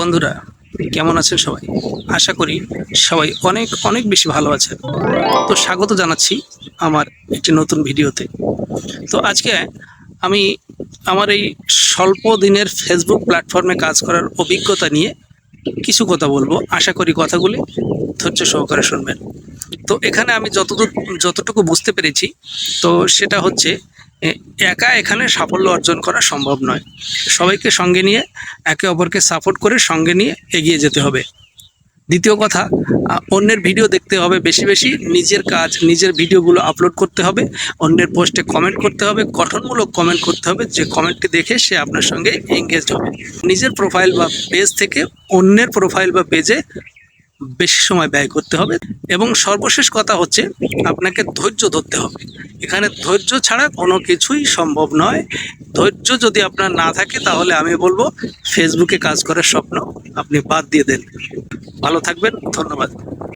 বন্ধুরা, কেমন আছেন সবাই? আশা করি সবাই অনেক অনেক বেশি ভালো আছেন। তো স্বাগত জানাচ্ছি আমার একটি নতুন ভিডিওতে। তো আজকে আমি আমার এই স্বল্প দিনের ফেসবুক প্ল্যাটফর্মে কাজ করার অভিজ্ঞতা নিয়ে কিছু কথা বলব। আশা করি কথাগুলি ধৈর্য সহকারে শুনবেন। তো এখানে আমি যতদূর, যতটুকু বুঝতে পেরেছি, তো সেটা হচ্ছে একা এখানে সাফল্য অর্জন করা সম্ভব নয়। সবাইকে সঙ্গে নিয়ে, একে অপরকে সাপোর্ট করে সঙ্গে নিয়ে এগিয়ে যেতে হবে। দ্বিতীয় কথা অন্যের ভিডিও দেখতে হবে বেশি বেশি, নিজের কাজ, নিজের ভিডিওগুলো আপলোড করতে হবে, অন্যের পোস্টে কমেন্ট করতে হবে, গঠনমূলক কমেন্ট করতে হবে, যে কমেন্টটি দেখে সে আপনার সঙ্গে এঙ্গেজ হবে। নিজের প্রোফাইল বা পেজ থেকে অন্যের প্রোফাইল বা পেজে বেশি সময় ব্যয় করতে হবে এবং সর্বশেষ কথা হচ্ছে, আপনাকে ধৈর্য ধরতে হবে। এখানে ধৈর্য ছাড়া কোনো কিছুই সম্ভব নয়। ধৈর্য যদি আপনার না থাকে, তাহলে আমি বলব ফেসবুকে কাজ করার স্বপ্ন আপনি বাদ দিয়ে দেন। ভালো থাকবেন, ধন্যবাদ।